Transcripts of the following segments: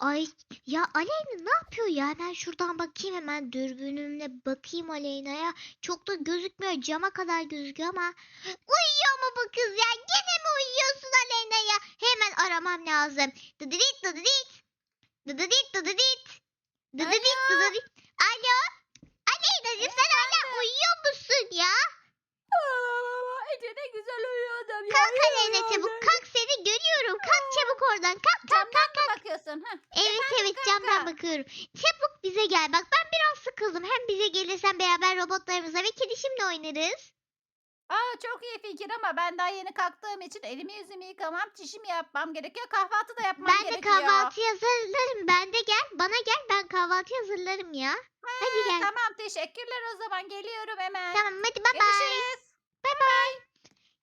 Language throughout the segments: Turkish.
Ay ya Aleyna ne yapıyor ya? Ben şuradan bakayım hemen dürbünümle bakayım Aleyna'ya. Çok da gözükmüyor. Cama kadar gözüküyor ama. Uyuyor mu bu kız ya? Gene mi uyuyorsun Aleyna ya? Hemen aramam lazım. Dıdıdit dıdıdit. Dıdıdit dıdıdit. Dıdıdit dıdıdit. Alo. Aleyna'cığım sen hala uyuyor musun ya? Ece ne güzel uyuyordum ya. Kalk Aleyna çabuk. uyuyordum. Kalk seni görüyorum. Kalk çabuk oradan. Kalk kalk kalk. Camdan mı bakıyorsun? Heh. Evet evet kanka. camdan bakıyorum. Çabuk bize gel. Bak ben biraz sıkıldım. Hem bize gelirsen beraber robotlarımıza ve kedişimle oynarız. Aa, çok iyi fikir ama ben daha yeni kalktığım için elimi yüzümü yıkamam, çişimi yapmam gerekiyor. Kahvaltı da yapmam ben de gerekiyor. kahvaltı hazırlarım. Ben de gel. Bana gel. Ben kahvaltı hazırlarım ya. Hadi gel. Tamam teşekkürler o zaman geliyorum hemen. Tamam hadi bay bay.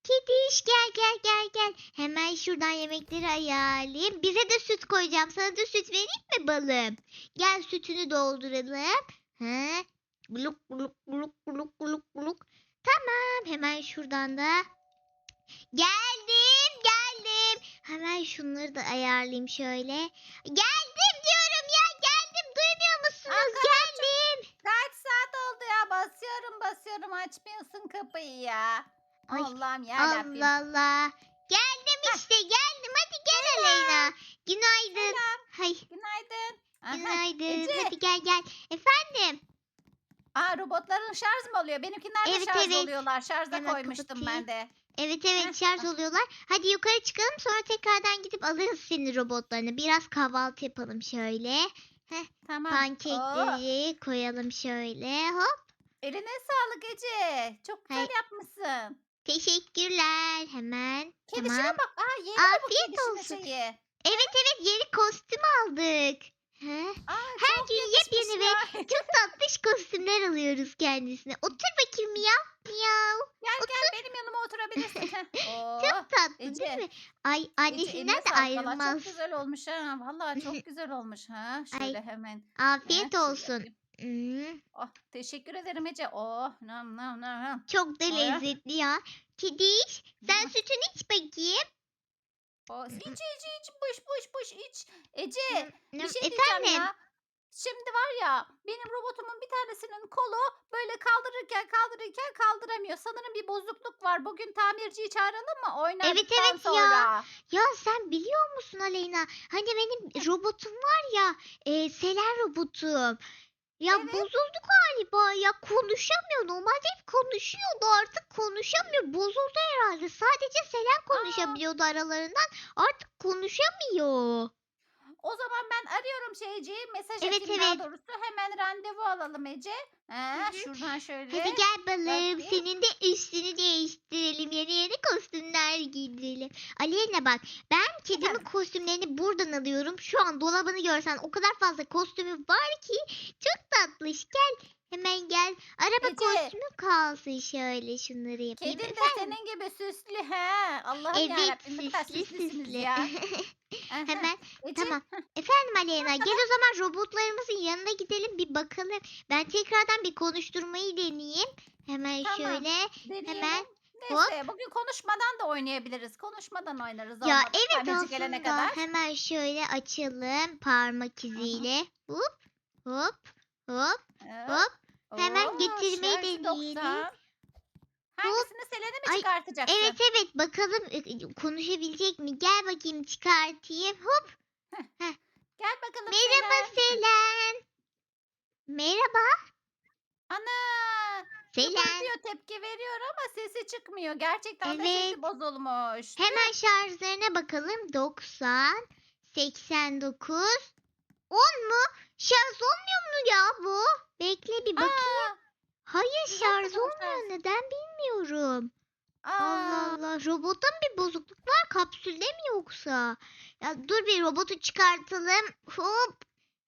Kediş gel gel gel gel. Hemen şuradan yemekleri ayarlayayım. Bize de süt koyacağım. Sana da süt vereyim mi balım? Gel sütünü dolduralım. He? Gluk gluk gluk gluk gluk gluk. Tamam hemen şuradan da. Geldim geldim. Hemen şunları da ayarlayayım şöyle. Geldim diyorum ya geldim. Duymuyor musunuz? Basıyorum basıyorum açmıyorsun kapıyı ya. Ay, Allah'ım yarabbim. Allah Allah. Geldim işte geldim. Hadi gel Aleyna. Günaydın. Selam. Hay Günaydın. Aha, günaydın. Ece. Hadi gel gel. Efendim. Aa, robotların şarj mı oluyor? Benimkiler de Evet, şarj evet. oluyorlar. Şarja Hemen koymuştum kapatayım. ben de. Evet evet şarj oluyorlar. Hadi yukarı çıkalım sonra tekrardan gidip alırız senin robotlarını. Biraz kahvaltı yapalım şöyle. Tamam. Oo, Pankekleri koyalım şöyle. Hop. Eline sağlık Ece. Çok güzel Hay- yapmışsın. Teşekkürler. Hemen. Kedişine Tamam. bak. Aa, yeni bu Afiyet olsun. şeyi? Evet evet yeni kostüm aldık. Aa, Her çok gün yakışmış yepyeni ve ya. Çok tatlış kostümler alıyoruz kendisine. Otur bakayım miyav. Miyav. Gel gel benim yanıma oturabilirsin. Heh. Oo, Çok tatlı Ece, değil mi? Ay Ece, annesinden eline de sağlık. Valla ayrılmaz. Çok güzel olmuş ha. Vallahi çok güzel olmuş ha. Şöyle hemen. Afiyet şöyle olsun. yapayım. Hmm, Oh, teşekkür ederim Ece. Oh, nam nam nam nam. çok da Ay. lezzetli ya. Kediş sen sütünü iç bakayım. Oh, iç iç iç. Buş buş buş iç. Ece Hmm, bir şey diyeceğim Efendim? ya. Şimdi var ya benim robotumun bir tanesinin kolu böyle kaldırırken kaldırırken kaldıramıyor. Sanırım bir bozukluk var. Bugün tamirciyi çağıralım mı? Oynadıktan evet ya. sonra. Ya sen biliyor musun Aleyna? Hani benim robotum var ya. E, Selen robotum. Ya Evet. bozuldu galiba ya konuşamıyor. Normalde hep konuşuyordu artık konuşamıyor. Bozuldu herhalde. Sadece Selen konuşabiliyordu aralarından. Artık konuşamıyor. O zaman ben arıyorum şeyciyi. Mesaj Evet, atayım evet. daha doğrusu. Hemen randevu alalım Ece. Ha, şuradan şöyle. Hadi gel balım. bakayım. Senin de üstünü değiştirelim. Yeni yeni kostümler giydirelim. Aleyna bak ben kedimin Efendim? kostümlerini buradan alıyorum. Şu an dolabını görsen o kadar fazla kostümü var ki. Çok tatlış. Gel. Hemen gel. Araba Ece. kostümü kalsın şöyle şunları yapayım. Kedin de Efendim? senin gibi süslü he. Allah'ım Evet yarabbim ne kadar süslü süslüsünüz süslü. ya. Hemen Ece, tamam. Efendim Aleyna gel o zaman robotlarımızın yanına gidelim bir bakalım. Ben tekrardan bir konuşturmayı deneyeyim. Hemen Tamam, şöyle. deneyelim. Hemen Neyse bugün konuşmadan da oynayabiliriz. Konuşmadan oynarız. Ya olmadı. evet Tamirci gelene aslında kadar. hemen şöyle açalım parmak iziyle. Hop hop hop Evet. hop. Hemen getirmeyi şarjı deneyelim. 90. Hangisini Selen'i mi Ay, çıkartacaksın? Evet evet bakalım e, konuşabilecek mi? Gel bakayım çıkartayım. Hop. Gel bakalım Merhaba Selen. Selen. Merhaba Ana. Selen. Diyor tepki veriyor ama sesi çıkmıyor. Gerçekten de Evet. sesi bozulmuş. Hemen şarjlarına bakalım. 90, 89, 10 mu? Şarj olmuyor mu ya bu? Bekle bir bakayım. Aa, Hayır şarj olmuyor. Neden bilmiyorum. aa. Allah Allah. Robotta mı bir bozukluk var? Kapsülde mi yoksa? Ya dur bir robotu çıkartalım. Hop.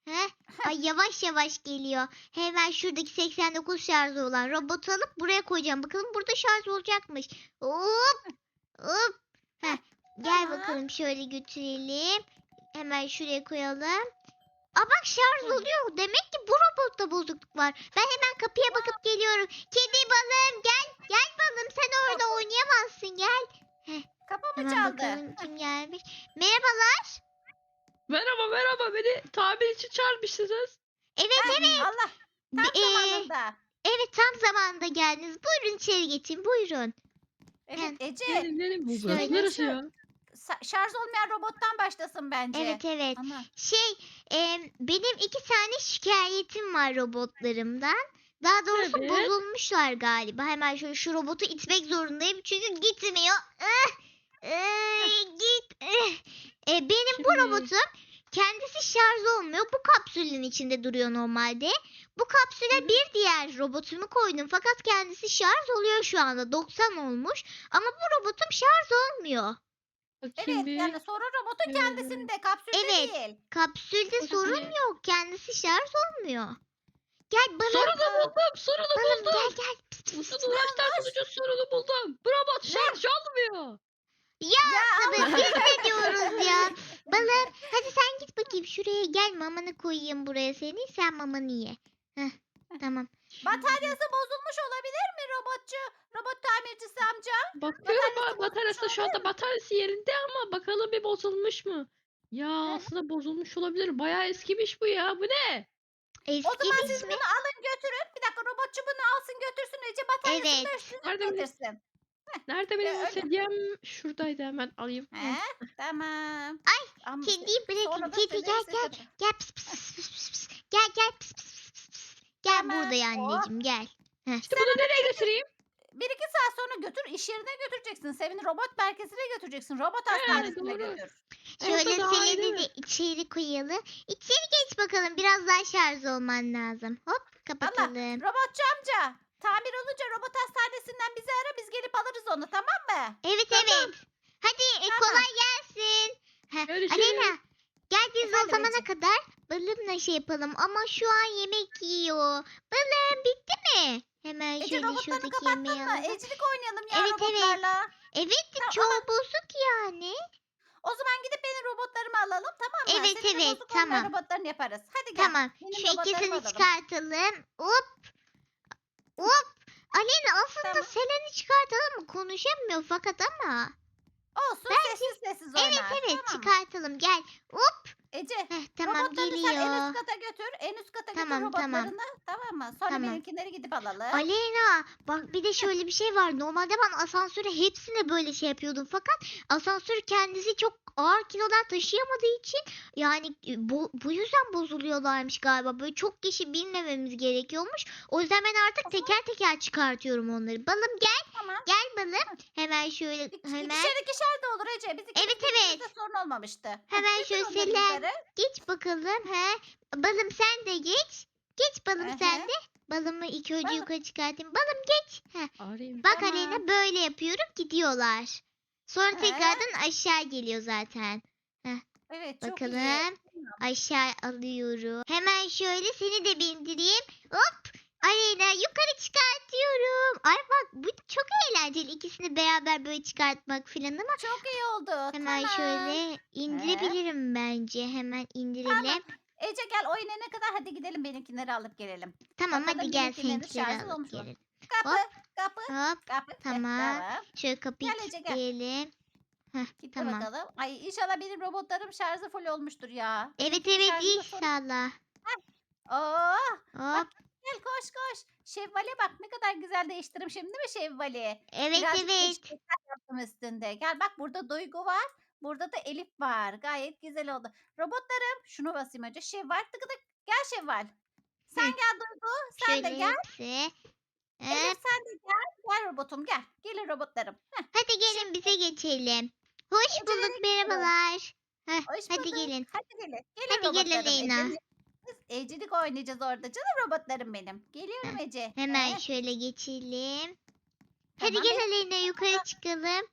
Heh. Ay yavaş yavaş geliyor. Hemen şuradaki 89 şarjı olan robotu alıp buraya koyacağım. Bakalım burada şarj olacakmış. Hop. Hop. Heh. Gel Tamam. bakalım şöyle götürelim. Hemen şuraya koyalım. Aa bak şarj Hı. oluyor. Demek ki bu robotta bozukluk var. Ben hemen kapıya bakıp geliyorum. Kedi balım gel. Gel balım sen orada oynayamazsın gel. Kapı mı Hemen çaldı? bakalım kim gelmiş. Merhabalar. Merhaba merhaba beni tamir için çağırmışsınız. Evet Heh, evet. Allah tam Ee, zamanında. Evet tam zamanında geldiniz. Buyurun içeri geçin buyurun. Evet Ece Gelin gelin bu şöyle neresi ya? Şarj olmayan robottan başlasın bence. Evet evet. Ana. Şey e, benim iki tane şikayetim var robotlarımdan. Daha doğrusu Evet. bozulmuşlar galiba. Hemen şöyle şu robotu itmek zorundayım. Çünkü gitmiyor. Eh, git. E, benim bu robotum kendisi şarj olmuyor. Bu kapsülün içinde duruyor normalde. Bu kapsüle bir diğer robotumu koydum. Fakat kendisi şarj oluyor şu anda. 90 olmuş. Ama bu robotum şarj olmuyor. Bakayım Evet bir. yani sorun robotun Ee, kendisinde kapsülde evet. değil. Kapsülde sorun yok. Kendisi şarj olmuyor. Gel bana. Sorunu buldum sorunu Balım buldum. gel gel. Pıs, pıs, pıs. Uzun uğraşlar sonucu sorunu buldum. Bu robot şarj olmuyor. Ya Ya sabır Allah. biz ne diyoruz ya? Balım hadi sen git bakayım şuraya gel mamanı koyayım buraya seni sen mamanı ye. Heh, tamam. Bataryası bozulmuş olabilir mi robotçu? Robot tamircisi amca. Bakıyorum Bataryası ba- bataryası şu anda bataryası yerinde ama bakalım bir bozulmuş mu? Ya aslında bozulmuş olabilir. Bayağı eskimiş bu ya. Bu ne? Eski O zaman siz mi? bunu alın götürün. Bir dakika robotçu bunu alsın götürsün Ece bataryasını Evet. da üstüne Nerede getirsin. Nerede benim öyle. o sedyem? Şuradaydı hemen alayım. He, tamam. Ay, Kediyi bırakın. Kedi gel gel. Gel pıs pıs pıs pıs pıs pıs. Gel gel pıs pıs Gel Tamam, buradaya oh. anneciğim gel. İşte bunu nereye götüreyim? Bir iki saat sonra götür iş yerine götüreceksin. Sevin'i robot merkezine götüreceksin. Robot hastanesine doğru. götür. Şöyle Orada daha de içeri koyalım. İçeri geç bakalım. Biraz daha şarj olman lazım. Hop kapatalım. Robotçu amca. Tamir olunca robot hastanesinden bizi ara biz gelip alırız onu tamam mı? Evet Tamam. evet. Hadi e, Tamam. kolay gelsin. Heh, Görüşürüz. Alena gel biz Efendim o zamana Ece? kadar balımla şey yapalım ama şu an yemek yiyor. Balım bitti mi? Hemen Ece şöyle robotlarını şuradaki kapattın yemeği mı? alalım. Evcilik oynayalım ya Evet, evet. robotlarla. Evet Tamam, çoğu bozuk yani. O zaman gidip benim robotlarımı alalım tamam mı? Evet, Senin de evet, bozuk tamam. robotlarını yaparız. Hadi gel. Tamam Benim şu robotlarımı ikisini alalım. çıkartalım. Hop. Hop. Alena aslında Tamam. Selen'i çıkartalım mı? Konuşamıyor fakat ama. Olsun sessiz sessiz oynar. Evet evet tamam. çıkartalım gel. Hop. Ece Heh, tamam robotlarını sen en geliyor. üst kata götür. En üst kata Tamam, götür tamam. robotlarını. Tamam. mı? Sonra Tamam. benimkileri gidip alalım. Aleyna bak bir de şöyle bir şey var. Normalde ben asansöre hepsine böyle şey yapıyordum. Fakat asansör kendisi çok ağır kilolar taşıyamadığı için yani e, bu, bu yüzden bozuluyorlarmış galiba. Böyle çok kişi binmememiz gerekiyormuş. O yüzden ben artık teker teker çıkartıyorum onları. Balım gel Tamam. gel balım. Hemen şöyle hemen İkişer ikişer de olur Ece. Biz Evet, evet. sorun olmamıştı. Hemen şöyle onları Yukarı. geç bakalım. He. Balım sen de geç. Geç balım sen de. Balımı ilk önce Balım. yukarı çıkartayım. Balım geç. Heh. Arayayım. Bak Tamam. Aleyna böyle yapıyorum gidiyorlar. Sonra Ee? tekrardan aşağı geliyor zaten. Evet çok iyi. Bakalım. Aşağı alıyorum. Hemen şöyle seni de bindireyim. Hop. Aleyna yukarı çıkartıyorum. Ay bak bu çok eğlenceli. İkisini beraber böyle çıkartmak filan ama Çok iyi oldu. hemen tamam. şöyle indirebilirim bence. Hemen indirelim. Tamam. Ece gel o inene kadar hadi gidelim benimkileri alıp gelelim. Tamam Bakalım hadi gel benimkilerin seninkileri şarjı alıp olmuş mu? gelelim. Kapı, Hop. kapı, Hop. kapı. Heh, Tamam. Şöyle kapıyı Gel Ece, gel. kilitleyelim. Heh, Git tamam. bakalım. Ay inşallah benim robotlarım şarjı full olmuştur ya. Evet evet şarjı da inşallah. Oo, Hop. Gel koş koş. Şevval'e bak ne kadar güzel değiştirim şimdi değil mi Şevval'i? Evet Birazcık evet. değişiklikler yaptım üstünde. Gel bak burada Duygu var. Burada da Elif var. Gayet güzel oldu. Robotlarım şunu basayım önce. Şevval tıkıdık. Gel Şevval. Sen Hı. gel Duygu. Sen Şöyle de gel. Hop. Elif sen de gel. Gel robotum gel. Gelin robotlarım. Heh, Hadi gelin bize geçelim. Hoş Ece'lere bulduk gidiyoruz. merhabalar. Heh, hoş hadi bulduk. gelin. Hadi gelin. Gelin Hadi gel robotlarım. Biz Ecelik oynayacağız orada. Canım robotlarım benim. Geliyorum Ece. Hemen Heh, şöyle geçelim. Hadi tamam. gel Aleyna yukarı çıkalım.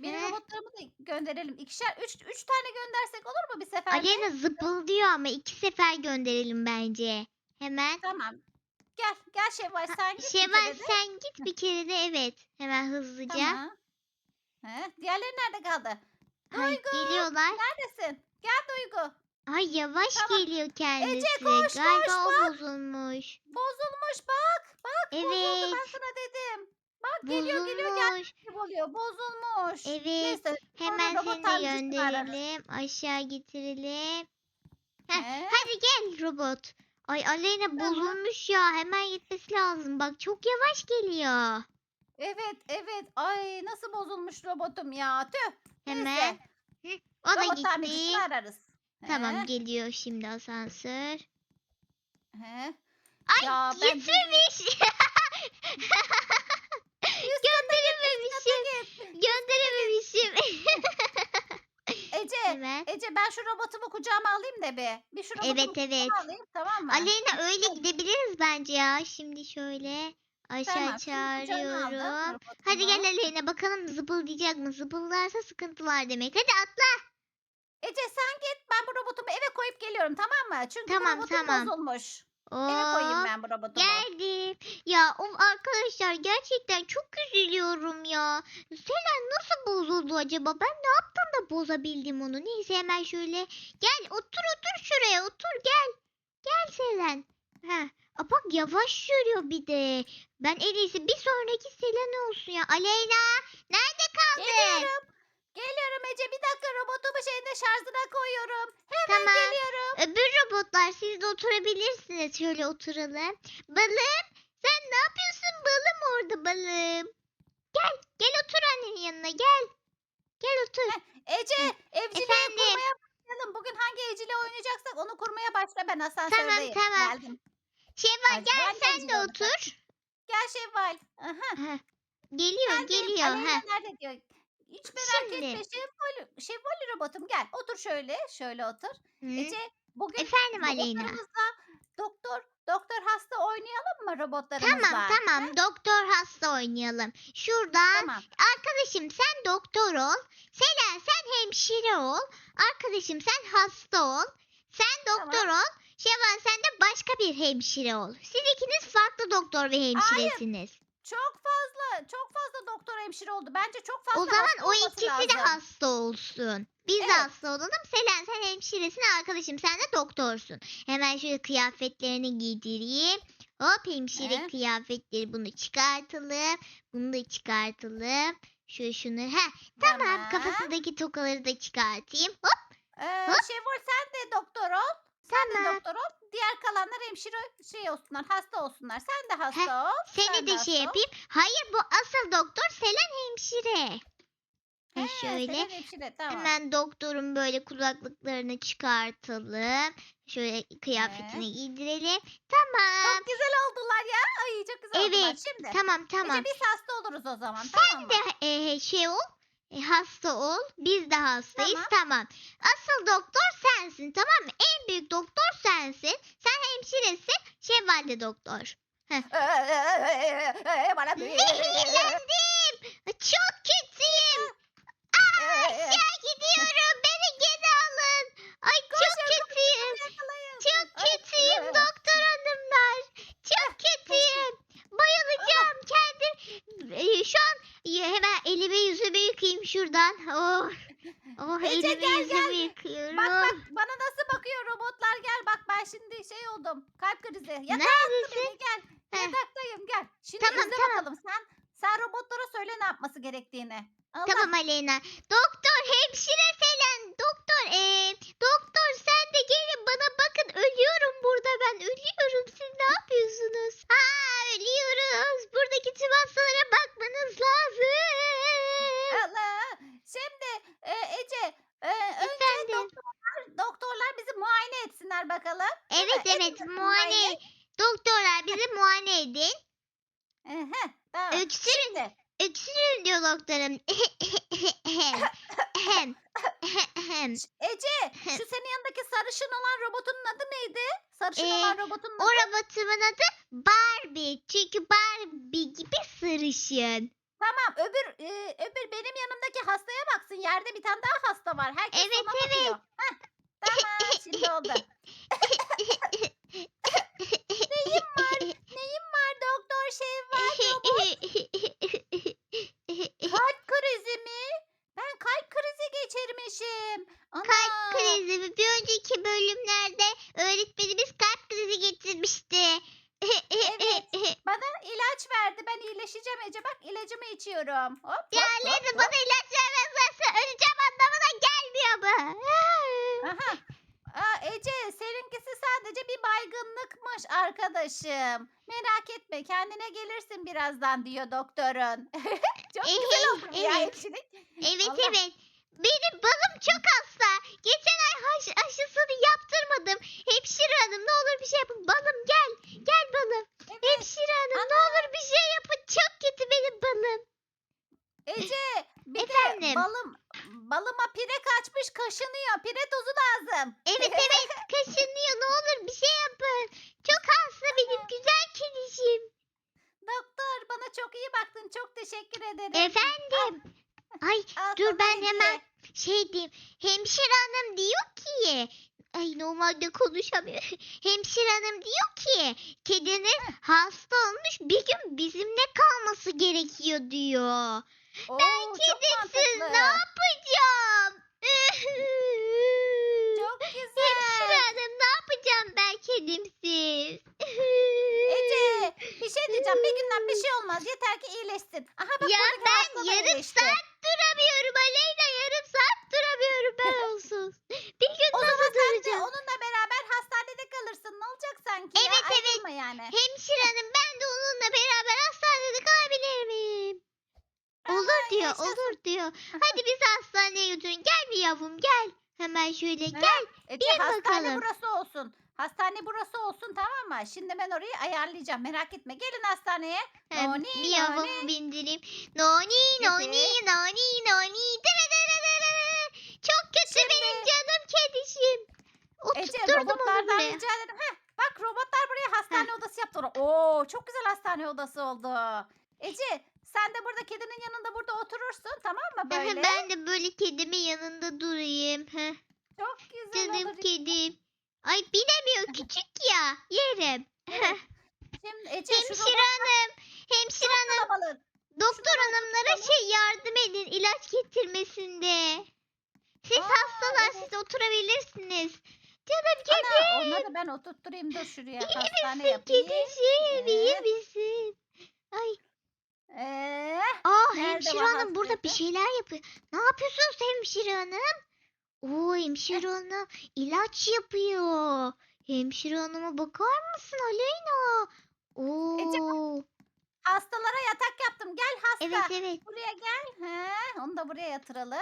Benim Heh. robotlarımı da gönderelim. İkişer, üç, üç tane göndersek olur mu bir seferde? Aleyna zıpıldıyor ama iki sefer gönderelim bence. Hemen. Tamam. Gel, gel Şevval sen git. bir Şevval kere de. sen git bir kere de evet. Hemen hızlıca. Tamam. He, diğerleri nerede kaldı? Ay, Duygu, geliyorlar. Neredesin? Gel Duygu. Ay yavaş Tamam. geliyor kendisi. koş, Galiba koş, o bozulmuş. Bozulmuş bak. Bak bozuldu ben Evet. sana dedim. Bak geliyor geliyor Bozulmuş. oluyor. Bozulmuş. Evet. Neyse. Hemen robot seni de tamircisini ararız. gönderelim. Aşağı getirelim. Heh, He? Hadi gel robot. Ay Aleyna Tamam. bozulmuş ya. Hemen gitmesi lazım. Bak çok yavaş geliyor. Evet evet. Ay nasıl bozulmuş robotum ya. Tüh. Hemen. Neyse. O da Robot gitti. tamircisini ararız. Tamam He, geliyor şimdi asansör. he. Ay Ya gitmemiş. Gönderememişim. Gönderememişim. Ece. Hemen. Ece ben şu robotumu kucağıma alayım da bir. Bir şu robotumu Evet evet. alayım tamam mı? Aleyna öyle gidebiliriz bence ya. Şimdi şöyle aşağı Tamam, aldım çağırıyorum. Hadi gel Aleyna bakalım zıpıldayacak mı? Zıpıldarsa sıkıntı var demek. Hadi atla. Ece sen git ben bu robotumu eve koyup geliyorum tamam mı? Çünkü Tamam, bu robotum tamam. bozulmuş. Eve koyayım ben bu robotumu. geldim. Ya of arkadaşlar gerçekten çok üzülüyorum ya. Selen nasıl bozuldu acaba? Ben ne yaptım da bozabildim onu? Neyse hemen şöyle. Gel otur otur şuraya otur gel. Gel Selen. Heh. Aa, bak yavaş sürüyor bir de. Ben en iyisi bir sonraki Selen olsun ya. Aleyna nerede kaldın? Geliyorum. Geliyorum Ece bir dakika robotumu şeyinde şarjına koyuyorum. Hemen Tamam. geliyorum. Öbür robotlar siz de oturabilirsiniz. Şöyle oturalım. Balım sen ne yapıyorsun balım orada balım? Gel gel otur annenin yanına gel. Gel otur. Ece evciliği Efendim? kurmaya başlayalım. Bugün hangi evciliği oynayacaksak onu kurmaya başla ben asansördeyim. tamam. Geldim. Şevval Hadi gel ben de sen de otur. Gel Şevval. Aha. Geliyor Geldim. geliyor. Aleyna nerede diyor. Hiç merak Şimdi. etme Şevval. Şevval robotum gel. Otur şöyle. Şöyle otur. Hı. Ece bugün Efendim Aleyna. doktor doktor hasta oynayalım mı robotlarımızla? Tamam tamam doktor hasta oynayalım. Şuradan Tamam. arkadaşım sen doktor ol. Selen sen hemşire ol. Arkadaşım sen hasta ol. Sen doktor ol. Şevval sen de başka bir hemşire ol. Siz ikiniz farklı doktor ve hemşiresiniz. Çok fazla, çok fazla doktor hemşire oldu. Bence çok fazla O zaman hasta o olması ikisi de lazım. hasta olsun. Biz de Evet. hasta olalım. Selen sen hemşiresin arkadaşım sen de doktorsun. Hemen şöyle kıyafetlerini giydireyim. Hop hemşire He. kıyafetleri bunu çıkartalım. Bunu da çıkartalım. Şöyle şunu. Heh, tamam kafasındaki tokaları da çıkartayım. Hop Ee, Hop. Şevval sen de doktor ol. Sen de Tamam. doktor ol. Diğer kalanlar hemşire şey olsunlar, hasta olsunlar. Sen de hasta ol. seni sen de hasta şey ol. yapayım. Hayır bu asıl doktor Selen hemşire. Heh, He, şöyle. Selen hemşire tamam. Hemen doktorun böyle kulaklıklarını çıkartalım. Şöyle kıyafetini giydirelim. Tamam. Çok güzel oldular ya. Ay çok güzel oldular. Evet, Şimdi Tamam tamam. Ece biz hasta oluruz o zaman. Sen tamam mı? de e, şey ol. E, hasta ol. Biz de hastayız. Tamam. Tamam. Asıl doktor sensin. Tamam mı? En büyük doktor sensin. Sen hemşiresin. Şevval de doktor. Ee, Bana Zehirlendim. Çok kötüyüm. Aşağı gidiyorum. Beni geri alın. Ay çok kötüyüm. Çok kötüyüm doktor hanımlar. Çok kötüyüm. Bayılacağım kendim. Ee, Şu an ya hemen elimi yüzümü şuradan. Oh. Oh Ece, elimi gel, yüzümü gel. yıkıyorum. Bak bak bana nasıl bakıyor robotlar gel bak ben şimdi şey oldum kalp krizi. Yatağa Neredesin? beni gel. Heh. Yataktayım gel. Şimdi Tamam, izle tamam. bakalım sen sen robotlara söyle ne yapması gerektiğini. Allah. Tamam Aleyna. Doktor hemşire Selen. Doktor ee, doktor sen de gelin bana bakın ölüyorum burada ben ölüyorum. Siz ne yapıyorsunuz? Aa ölüyoruz. Buradaki tüm hastalara bakmanız lazım. Allah. Şimdi e, Ece e, önce Efendim. doktorlar, doktorlar bizi muayene etsinler bakalım. Evet evet yakın muayene. Doktorlar bizi muayene edin. Ehe, tamam. Öksürün. Şimdi Öksürün diyor doktorum. Ahem. Ahem. Ece şu senin yanındaki sarışın olan robotunun adı neydi? Sarışın Ee, olan robotunun o adı. robotumun adı Barbie. Çünkü Barbie gibi sarışın. Tamam öbür e, öbür benim yanımdaki hastaya baksın. Yerde bir tane daha hasta var. Herkes Evet, ona bakıyor. Heh, tamam şimdi oldu. Neyim var? Neyim var doktor şey var robot? Kalp krizi mi? Ben kalp krizi geçirmişim. Ana. kalp krizi? Bir önceki bölümlerde öğretmenimiz kalp krizi getirmişti. Evet. Bana ilaç verdi. Ben iyileşeceğim Ece. Bak ilacımı içiyorum. Hop, hop, de hop, bana ilaç vermezlerse öleceğim anlamına gelmiyor bu. Aha. Aa, Ece seninkisi sadece bir baygınlıkmış arkadaşım. Merak etme kendine gelirsin birazdan diyor doktorun. Çok güzel Evet, oldu ya evet. hemşirelik. Evet Allah. evet. Benim balım çok hasta. Geçen ay haş- aşısını yaptırmadım. Hemşire hanım ne olur bir şey yapın. Balım gel. Gel balım. Evet. Hemşire hanım ne olur bir şey yapın. Çok kötü benim balım. Ece bir Efendim? de balım balıma pire kaçmış kaşınıyor. Pire tozu lazım. Evet evet kaşınıyor. Ne olur bir şey yapın. Çok hasta benim güzel kedişim. Doktor bana çok iyi baktın. Çok teşekkür ederim. Efendim. Ay Al dur sana ben hediye. hemen şey diyeyim. Hemşire hanım diyor ki Ay normalde konuşamıyor. Hemşire hanım diyor ki kedinin hasta olmuş bir gün bizimle kalması gerekiyor diyor. Oo, ben mantıklı. ne yapacağım? Hemşire güzel. hanım ne yapacağım ben kedimsiz? Ece bir şey diyeceğim. Bir günden bir şey olmaz. Yeter ki iyileşsin. Aha bak Ya buradaki ben hasta da yarım iyileşti. saat duramıyorum Aleyna yarım saat duramıyorum ben onsuz. Bir gün O nasıl zaman sen de duracağım? onunla beraber hastanede kalırsın. Ne olacak sanki Evet, ya? evet. Ayrılma yani. Hemşire hanım ben de onunla beraber hastanede kalabilir miyim? Olur diyor, yaşasın. olur diyor. Hadi bizi hastaneye götürün. Gel bir yavrum gel. Hemen şöyle gel. Ece bir hastane bakalım. burası olsun. Hastane burası olsun tamam mı? Şimdi ben orayı ayarlayacağım. Merak etme. Gelin hastaneye. Hem Noni, bir noni. bindireyim. Noni, noni, Evet. noni, noni. Dırırırırırı. Çok kötü benim canım kedişim. Ece Oturtturdum onu robotlardan buraya. rica ederim. Heh, bak robotlar buraya hastane odası yaptı. Oo çok güzel hastane odası oldu. Ece sen de burada kedinin yanında burada oturursun tamam mı böyle? Ben de böyle kedimin yanında durayım. Heh. Çok güzel Canım olur. kedim. Ay binemiyor küçük ya. Yerim. Evet. Şimdi Ece şu Hemşire hanım. Hemşire hanım. kalabalık. Doktor hanımlara şey yardım edin ilaç getirmesinde. Siz Aa, hastalar evet. siz oturabilirsiniz. Canım Ana, kedim. onları ben oturtturayım dur şuraya İyi hastane misin yapayım. kedişim? İyi Evet. misin? Ay. Ee, Aa hemşire hanım burada bir şeyler yapıyor. Ne yapıyorsunuz hemşire hanım? Oo hemşire hanım ilaç yapıyor. Hemşire hanıma bakar mısın Aleyna? Oo. hastalara yatak yaptım. Gel hasta. Evet evet. Buraya gel. He, onu da buraya yatıralım.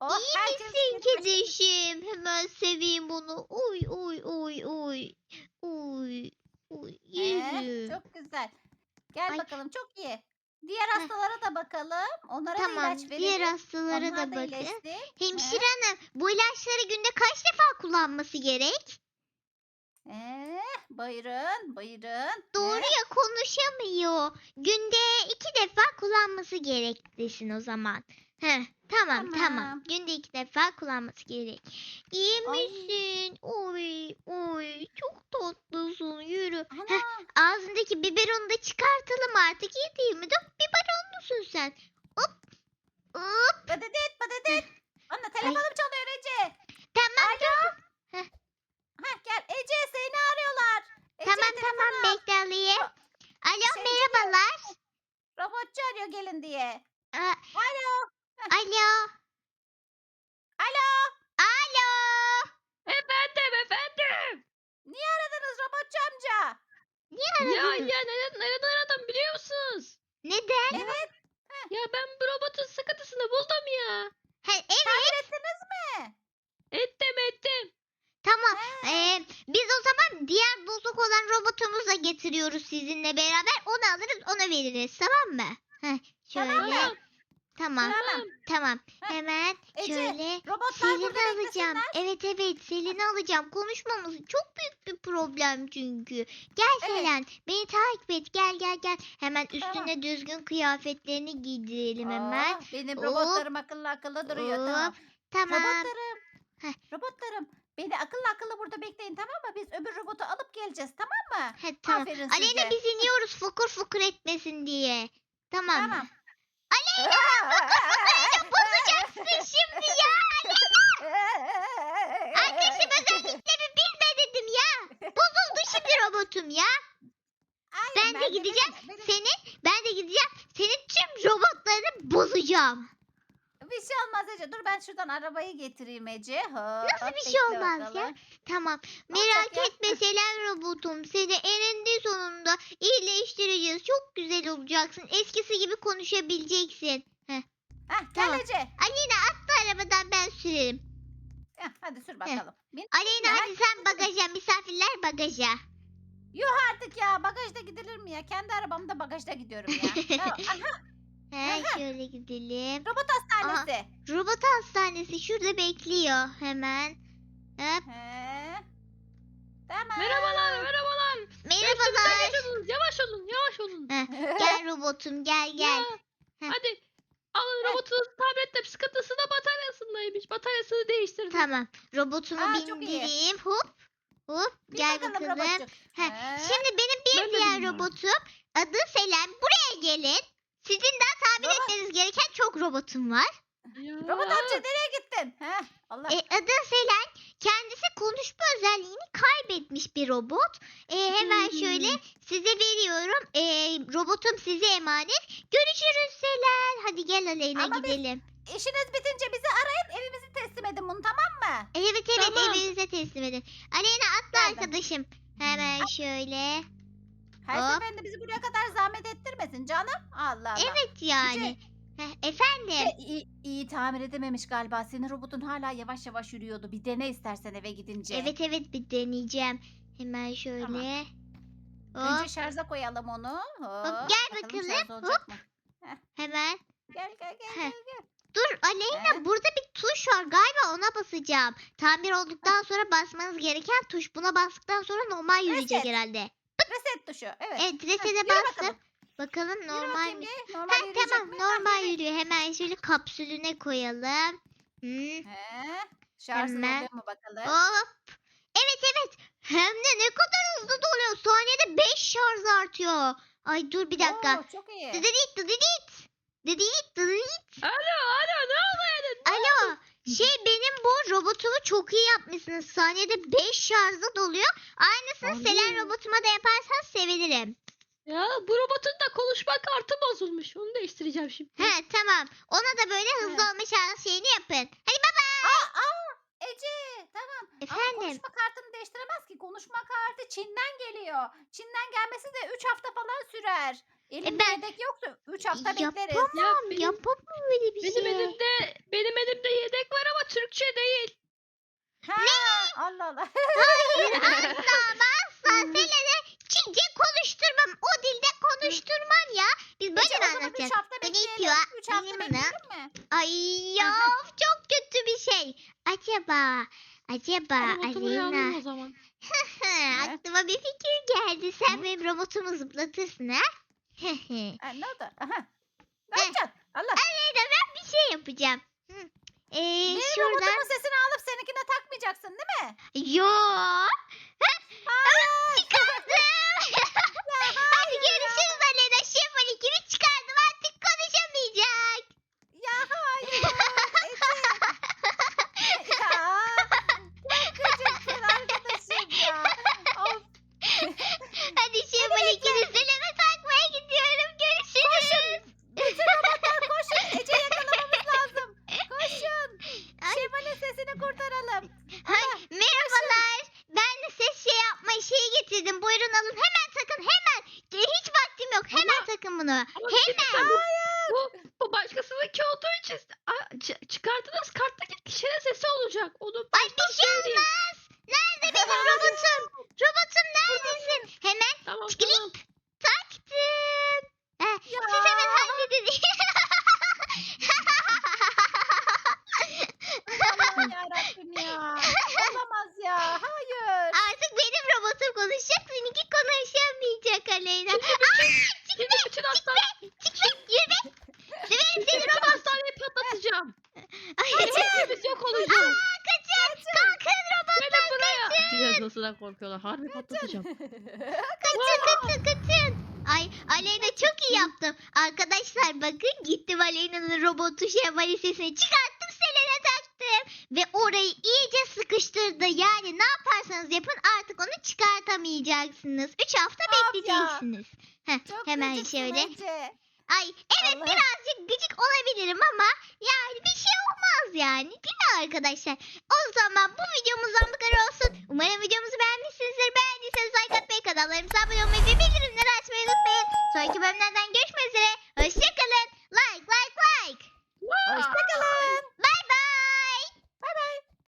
Oh, İyi misin kedişim? Hemen seveyim onu. Oy oy oy oy. Oy. Oy. Ee, çok güzel. Gel Ay. bakalım çok iyi. Diğer hastalara da bakalım. Onlara da Tamam. ilaç verelim. Diğer hastalara Onlar da bakın. iyileşsin. Hemşire hanım bu ilaçları günde kaç defa kullanması gerek? Ee, buyurun, buyurun. Doğru Ee, ya konuşamıyor. Günde iki defa kullanması gerek desin o zaman. Heh, tamam tamam. Tamam. Günde iki defa kullanması gerek. İyi misin? Oy oy çok tatlısın yürü. Ana, Heh, ağzındaki biberonu da çıkartalım artık. 7-24 biberonlusun sen. Hop. Hop. patatet, patatet. Anne telefonum çalıyor Ece. Tamam Alo. Heh, gel Ece seni arıyorlar. Ece, tamam tamam al. bekle alayım. Alo Şey merhabalar. Robotçu arıyor gelin diye. Aa, Alo. Alo. Alo. Alo. Efendim efendim. Niye aradınız robotçu amca? Niye Ya aradınız? ya neden, neden aradım biliyor musunuz? Neden? Evet. Ya ben bu robotun sıkıntısını buldum ya. Ha, evet Tamir ettiniz mi? Ettim ettim. tamam. Ha. Ee, biz o zaman diğer bozuk olan robotumuzu da getiriyoruz sizinle beraber. Onu alırız ona veririz tamam mı? Heh, şöyle. Tamam. Tamam. Tamam. Tamam. Hemen Ece, şöyle Robotlar burada alacağım. beklesinler. Evet evet Selin'i alacağım. Konuşmamız çok büyük bir problem çünkü. Gel Evet. Selen beni takip et gel gel gel. Hemen üstüne Tamam. düzgün kıyafetlerini giydirelim hemen. Aa, benim Hop. robotlarım akıllı akıllı duruyor tamam. Hop, Tamam. Robotlarım. Heh. Robotlarım. Beni akıllı akıllı burada bekleyin tamam mı? Biz öbür robotu alıp geleceğiz tamam mı? He, tamam. Aferin Aleyna size. biz iniyoruz fokur fokur etmesin diye. Tamam. Tamam. Bozacaksın şimdi ya. Arkadaşım özellikleri bilme dedim ya. Bozuldu şimdi robotum ya. Hayır, Ben de gideceğim. benim- Senin ben de gideceğim. Senin tüm robotlarını bozacağım. Bir şey olmaz Ece. Dur ben şuradan arabayı getireyim Ece. Nasıl bir şey olmaz ya? Tamam. Merak ya? etme Selen robotum. Seni eninde sonunda iyileştireceğiz. Çok güzel olacaksın. Eskisi gibi konuşabileceksin. Heh. Heh, gel Tamam. Ece. Aleyna atla arabadan ben sürerim. Heh, hadi sür bakalım. Bin Ya, hadi sen bagaja misafirler bagaja. artık ya. Bagajda gidilir mi ya? Kendi arabamda bagajda gidiyorum ya. Tamam, aha, He şöyle gidelim. robot hastanesi. Robot hastanesi şurada bekliyor hemen. Hop. He. Tamam. Merhabalar merhabalar. Merhabalar. Yavaş olun yavaş olun yavaş olun. Gel robotum gel gel. Heh. Hadi alın robotunuz tablette sıkıntısı da bataryasındaymış. Bataryasını değiştirdim. Tamam. Robotumu Aa, çok bindireyim. Hop. Hop. Gel bakalım bakalım. Heh. Şimdi benim bir Ben de diğer bilmiyorum. robotum adı Selen. Buraya gelin. Sizin daha tahmin Robot- etmeniz gereken çok robotum var. Ya. Robot amca nereye gittin? Heh, Allah. E, adı Selen. Kendisi konuşma özelliğini kaybetmiş bir robot. E, hemen Hmm. şöyle size veriyorum. E, robotum size emanet. Görüşürüz Selen. Hadi gel Aleyna Ama biz- gidelim. İşiniz bitince bizi arayın evimizi teslim edin bunu tamam mı? Evet evet Tamam. evinize teslim edin. Aleyna atla Geldim. arkadaşım. Hemen şöyle. Her Hop. seferinde bizi buraya kadar zahmet ettirmesin canım. Allah Allah. Evet yani. Heh, efendim. İyi, iyi tamir edememiş galiba. Senin robotun hala yavaş yavaş yürüyordu. Bir dene istersen eve gidince. Evet evet bir deneyeceğim. Hemen şöyle. Hop, Önce şarja koyalım onu. Hop, gel bakalım bakalım. şarj olacak mı? hemen. Gel gel gel Heh. gel. gel. Dur Aleyna He? burada bir tuş var galiba ona basacağım. Tamir olduktan sonra basmanız gereken tuş. Buna bastıktan sonra normal yürüyecek Reset. herhalde. Reset tuşu. Evet. Evet Heh, resete yürü bastım. bakalım. Bakalım normal mi? Normal Ha, tamam normal yürü. yürüyor. Hemen şöyle kapsülüne koyalım. Hı. He. Şarjın Hemen. mu bakalım? Hop. Evet evet. Hem de ne kadar hızlı doluyor. Saniyede 5 şarj artıyor. Ay dur bir dakika. Oo, çok iyi. Dıdıdıt dıdıdıt. Dıdıdıt dıdıdıt. Alo alo ne oldu? Alo. Şey benim bu robotumu çok iyi yapmışsınız. Saniyede 5 şarjda doluyor. Aynısını Selen robotuma da yaparsan sevinirim. Ya bu robotun da konuşma kartı bozulmuş. Onu değiştireceğim şimdi. He tamam. Ona da böyle hızlı olma şans şeyini yapın. Hadi baba. Aa, aa, Ece tamam. Ama Efendim. konuşma kartını değiştiremez ki. Konuşma kartı Çin'den geliyor. Çin'den gelmesi de 3 hafta falan sürer. Elimde ben- yedek yoksa 3 hafta Yapamam. bekleriz. Ya benim, Yapamam böyle bir benim şey. elimde benim elimde yedek var ama Türkçe değil. Ha, Allah Allah. Hayır asla ama asla Çince konuşturmam. O dilde konuşturmam ya. Biz böyle mi anlatacağız? 3 hafta Bu ne bekleyelim. diyor? 3 hafta bekleyelim mi? Ay ya çok kötü bir şey. Acaba acaba Aleyna o zaman. Aklıma bir fikir geldi. Sen Hı? benim robotumu zıplatırsın ha? Ha, ne oldu? Aha. Ne yapacaksın? Allah. Aleyna ben bir şey yapacağım. Hı. Ee, Benim şuradan. robotumun sesini alıp seninkine takmayacaksın değil mi? Yo. Çıkardım. Hadi görüşürüz Aleyna. Şefali gibi çıkardım artık konuşamayacak. Ya hayır. Ece. ya. Çok gıcıksın arkadaşım ya. Of. Hadi Şefali gibi seleme takmaya gidiyorum. Görüşürüz. Bütün robotlar koşun. Ece'yi yakalamamız lazım. Koşun. Ay. Şevval'in sesini kurtaralım. Ay, merhabalar. Ben de ses şey yapma şeyi getirdim. Buyurun alın. Hemen takın hemen. E, Hiç vaktim yok. Hemen Ama- takın bunu. Ama bir şey diyeceğim, bu, bu, bu başkasınınki olduğu için Aa, çı- çıkardığınız karttaki kişinin sesi olacak. Onu Ay baştan bir şey söyleyeyim. olmaz. Nerede benim robotum? Robotum neredesin? Hemen Tamam tamam. Klip taktım. Eh, Ya. siz hemen halledin. Allah'ım yarabbim ya. Olamaz ya. Hayır. Artık benim robotum konuşacak. Seninki konuşamayacak Aleyna. Şimdi bütün hastane, Çık git yürü. Severim seni bütün robot. hastaneyi patlatacağım. Ay, Hepimiz yok olacağız. Aa, kaçın. Kalkın robotlar kaçın. Biraz nasıl korkuyorlar. Harbi patlatacağım. Kaçın kaçın kaçın. Ay Aleyna çok iyi yaptım. Arkadaşlar bakın gittim Aleyna'nın robotu şevali sesini çıkarttım Selen'e taktım. Ve orayı iyice sıkıştırdı. Yani ne yaparsanız yapın artık onu çıkartamayacaksınız. 3 hafta ya. bekleyeceksiniz. Heh, Çok hemen gıcıksın şöyle. Ece. Ay evet Allah. birazcık gıcık olabilirim ama yani bir şey olmaz yani. Değil mi arkadaşlar? O zaman bu videomuzdan bu kadar olsun. Umarım videomuzu beğenmişsinizdir. Beğendiyseniz like atmayı, kanallarımıza abone olmayı ve bildirimleri açmayı unutmayın. Sonraki bölümlerden görüşmek üzere. Hoşçakalın. Like like like. Hoşçakalın. Bye bye. Bye bye.